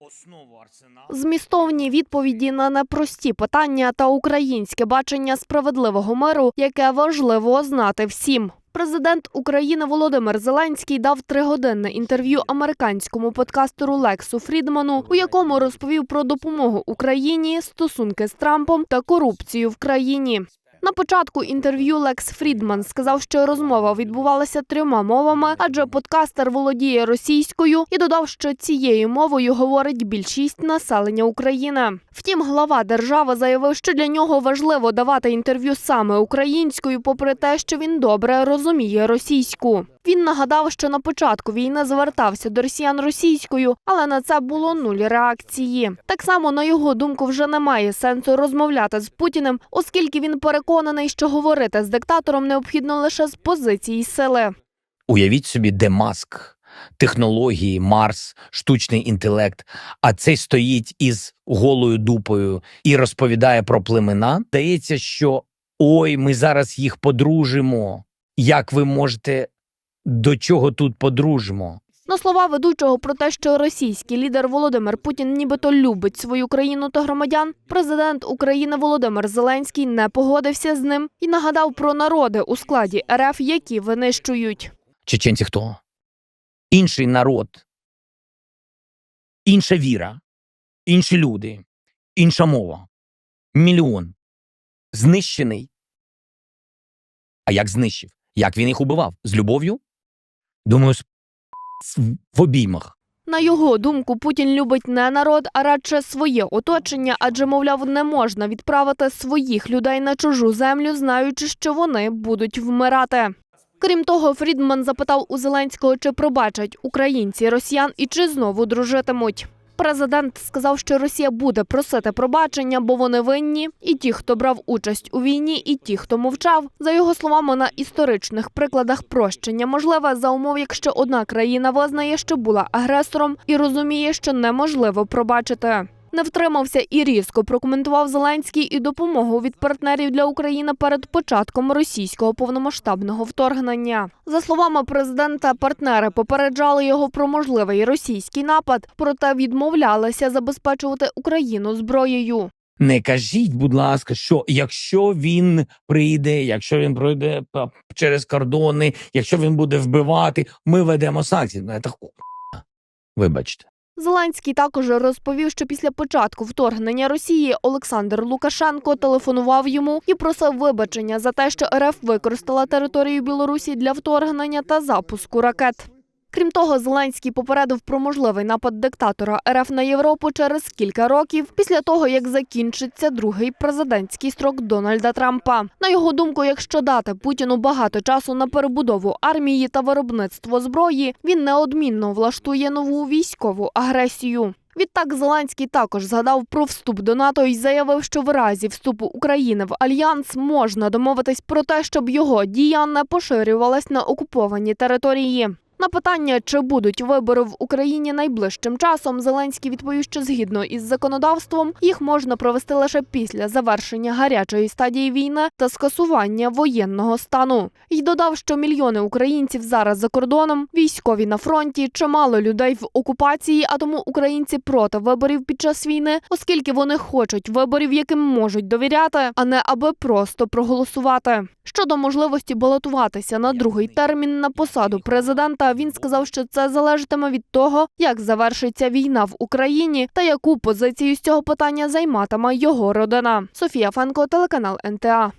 основу. Змістовні відповіді на непрості питання та українське бачення справедливого миру, яке важливо знати всім. Президент України Володимир Зеленський дав тригодинне інтерв'ю американському подкастеру Лексу Фрідману, у якому розповів про допомогу Україні, стосунки з Трампом та корупцію в країні. На початку інтерв'ю Лекс Фрідман сказав, що розмова відбувалася трьома мовами, адже подкастер володіє російською і додав, що цією мовою говорить більшість населення України. Втім, глава держави заявив, що для нього важливо давати інтерв'ю саме українською, попри те, що він добре розуміє російську. Він нагадав, що на початку війни звертався до росіян російською, але на це було нуль реакції. Так само, на його думку, вже немає сенсу розмовляти з Путіним, оскільки він переконаний, що говорити з диктатором необхідно лише з позиції сили. Уявіть собі, де маск, технології, Марс, штучний інтелект, а цей стоїть із голою дупою і розповідає про племена. Здається, що ой, ми зараз їх подружимо. Як ви можете до чого тут подружимо? На слова ведучого про те, що російський лідер Володимир Путін нібито любить свою країну та громадян, президент України Володимир Зеленський не погодився з ним і нагадав про народи у складі РФ, які винищують. Чеченці хто? Інший народ, інша віра, інші люди, інша мова. Мільйон. Знищений. А як знищив? Як він їх убивав? З любов'ю? Думаю, в обіймах. На його думку, Путін любить не народ, а радше своє оточення, адже, мовляв, не можна відправити своїх людей на чужу землю, знаючи, що вони будуть вмирати. Крім того, Фрідман запитав у Зеленського, чи пробачать українці росіян і чи знову дружитимуть. Президент сказав, що Росія буде просити пробачення, бо вони винні, і ті, хто брав участь у війні, і ті, хто мовчав. За його словами, на історичних прикладах прощення можливе за умов, якщо одна країна визнає, що була агресором, і розуміє, що неможливо пробачити. Не втримався і різко прокоментував Зеленський і допомогу від партнерів для України перед початком російського повномасштабного вторгнення. За словами президента, партнери попереджали його про можливий російський напад, проте відмовлялися забезпечувати Україну зброєю. Не кажіть, будь ласка, що якщо він прийде, якщо він пройде через кордони, якщо він буде вбивати, ми ведемо санкції. Ну, ху- Вибачте. Зеленський також розповів, що після початку вторгнення Росії Олександр Лукашенко телефонував йому і просив вибачення за те, що РФ використала територію Білорусі для вторгнення та запуску ракет. Крім того, Зеленський попередив про можливий напад диктатора РФ на Європу через кілька років після того, як закінчиться другий президентський строк Дональда Трампа. На його думку, якщо дати Путіну багато часу на перебудову армії та виробництво зброї, він неодмінно влаштує нову військову агресію. Відтак Зеленський також згадав про вступ до НАТО і заявив, що в разі вступу України в альянс можна домовитись про те, щоб його дія не поширювалась на окуповані території. На питання, чи будуть вибори в Україні найближчим часом, Зеленський відповів, що згідно із законодавством їх можна провести лише після завершення гарячої стадії війни та скасування воєнного стану. І додав, що мільйони українців зараз за кордоном, військові на фронті, чимало людей в окупації, а тому українці проти виборів під час війни, оскільки вони хочуть виборів, яким можуть довіряти, а не аби просто проголосувати. Щодо можливості балотуватися на другий термін на посаду президента, він сказав, що це залежатиме від того, як завершиться війна в Україні та яку позицію з цього питання займатиме його родина. Софія Фенко, телеканал НТА.